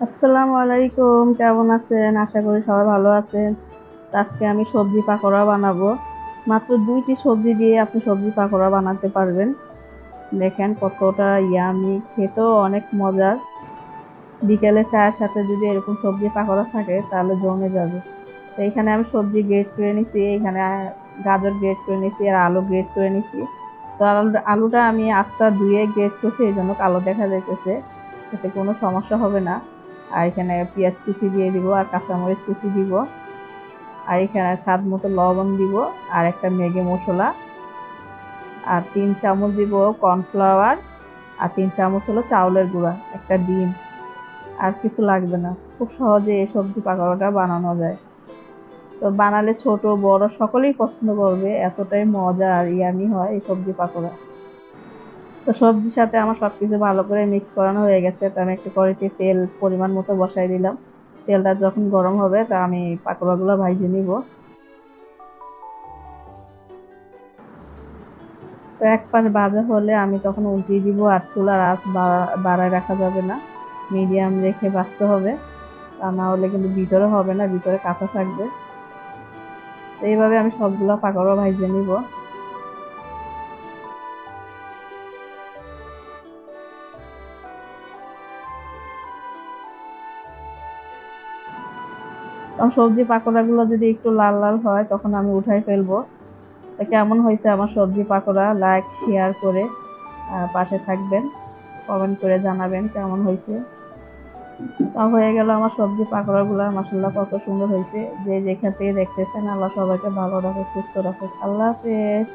আসসালামু আলাইকুম, কেমন আছেন? আশা করি সবাই ভালো আছেন। আজকে আমি সবজি পাকোড়া বানাবো। মাত্র দুইটি সবজি দিয়ে আপনি সবজি পাকোড়া বানাতে পারবেন। দেখেন কতটা ইয়ামি খেতেও অনেক মজার। বিকেলে চায়ের সাথে যদি এরকম সবজি পাকোড়া থাকে, তাহলে জমে যাবে। তো এখানে আমি সবজি গ্রেট করে নিছি, এখানে গাজর গ্রেট করে নিছি, আর আলু গ্রেট করে নিছি। তো আলু- আলুটা আমি আস্তা ধুয়ে গ্রেট করছি, এই জন্য কালো দেখা যাইতেছে। এতে কোনো সমস্যা হবে না। আর এখানে পেঁয়াজ কুচি দিয়ে দিব আর কাঁচামরিচ কুচি দিব। আর এখানে স্বাদ মতো লবণ দিব আর একটা ম্যাগি মশলা। আর তিন চামচ দিব কর্নফ্লাওয়ার আর তিন চামচ হলো চাউলের গুঁড়া, একটা ডিম। আর কিছু লাগবে না, খুব সহজে এই সবজি পাকোড়াটা বানানো যায়। তো বানালে ছোট, বড় সকলেই পছন্দ করবে, এতটাই মজা আর ইয়ামি হয় এই সবজি পাকোড়া। তো সবজির সাথে আমার সবকিছু ভালো করে মিক্স করানো হয়ে গেছে। তো আমি একটা কড়াইতে তেল পরিমাণ মতো বসাই দিলাম। তেলটা যখন গরম হবে, তা আমি পাকোড়াগুলো ভাইজে নিব। তো এক পাশ বাজে হলে আমি তখন উল্টিয়ে দিব আর চুলার আঁচ বাড়া- বাড়ায় রাখা যাবে না। মিডিয়াম রেখে বাঁচতে হবে। তা না হলে কিন্তু ভিতরে হবে না, ভিতরে কাঁচা থাকবে। তো এইভাবে আমি সবগুলো পাকোড়া ভাইজে নিব। তখন সবজি পাকোড়াগুলো যদি একটু লাল লাল হয়, তখন আমি উঠাই ফেলব। তা কেমন হয়েছে আমার সবজি পাকোড়া? লাইক শেয়ার করে পাশে থাকবেন কমেন্ট করে জানাবেন কেমন হয়েছে। তা হয়ে গেল আমার সবজি পাকোড়াগুলো মাসাল্লাহ কত সুন্দর হয়েছে। যে যেখান থেকে দেখতেছেন, আল্লাহ সবাইকে ভালো রাখে সুস্থ রাখে আল্লাহ হাফেজ।